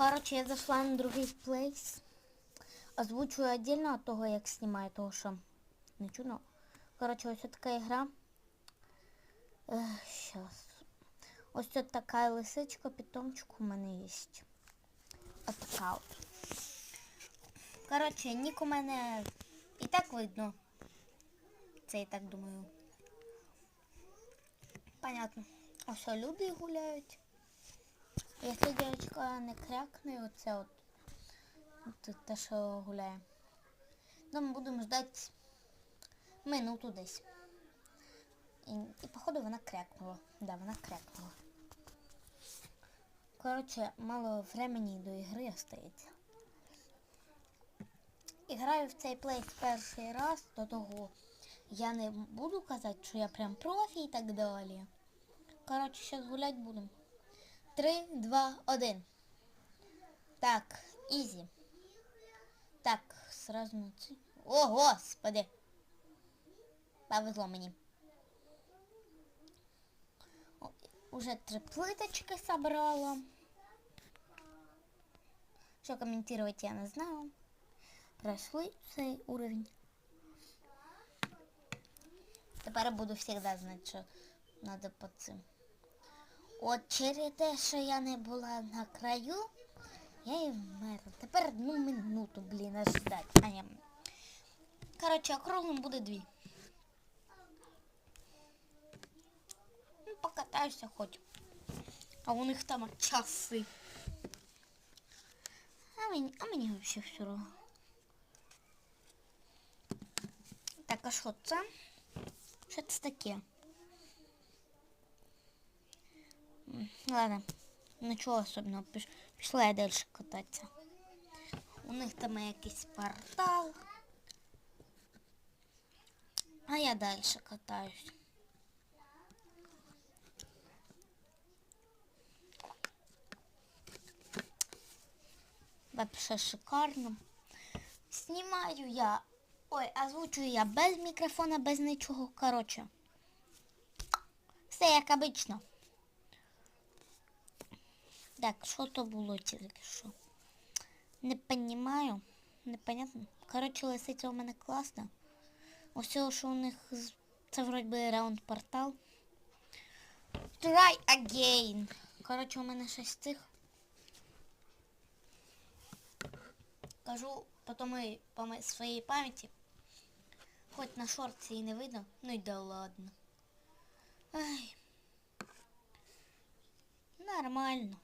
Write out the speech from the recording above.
Короче, я зашла на другий плейс. Озвучую отдельно от того, як знімаю, того що не чудно. Короче, ось така ігра. Щас. Ось тут така лисичка, питомчик у мене є. Ось така от. Короче, нік у мене і так видно. Це я так думаю. Понятно. Ось люди гуляють. Якщо дівчинка не крякне, оце от. Це те, що гуляє. Ну, ми будемо ждати минуту десь. І, і походу вона крякнула. Да, вона крякнула. Коротше, мало времени до ігри остається. І граю в цей плейс перший раз, до того я не буду казати, що я прям профі і так далі. Коротше, зараз гулять будемо. Три, два, один. Так, ізі. Так, сразу на ці. О, господи! Повезло мені. Уже три плиточки собрала. Що коментувати я не знаю. Пройшли цей уровень. Тепер буду завжди знати, що треба по цим. От через те, що я не була на краю, я і вмерла. Тепер одну минуту, блін, аж ждать. А ні. Коротше, округлим буде дві. Ну, покатаюся хоч. А у них там часи. А мені, а мені взагалі все одно. Так, а що це? Що це таке? Ладно, нічого особливого. Піш- Пішла я далі кататися. У них там якийсь портал. А я далі катаюсь. Вообще шикарно. Знімаю я. Ой, озвучую я без мікрофона, без нічого. Коротше. Все як обично. Так, що то було тільки що? Не понімаю. Непонятно. Коротше, лисиця у мене класна. Ось цього, що у них це вроді раунд портал. Try again. Коротше, у мене щось цих. Кажу по тому по своїй пам'яті. Хоч на шорті і не видно. Ну й да ладно. Ай. Нормально.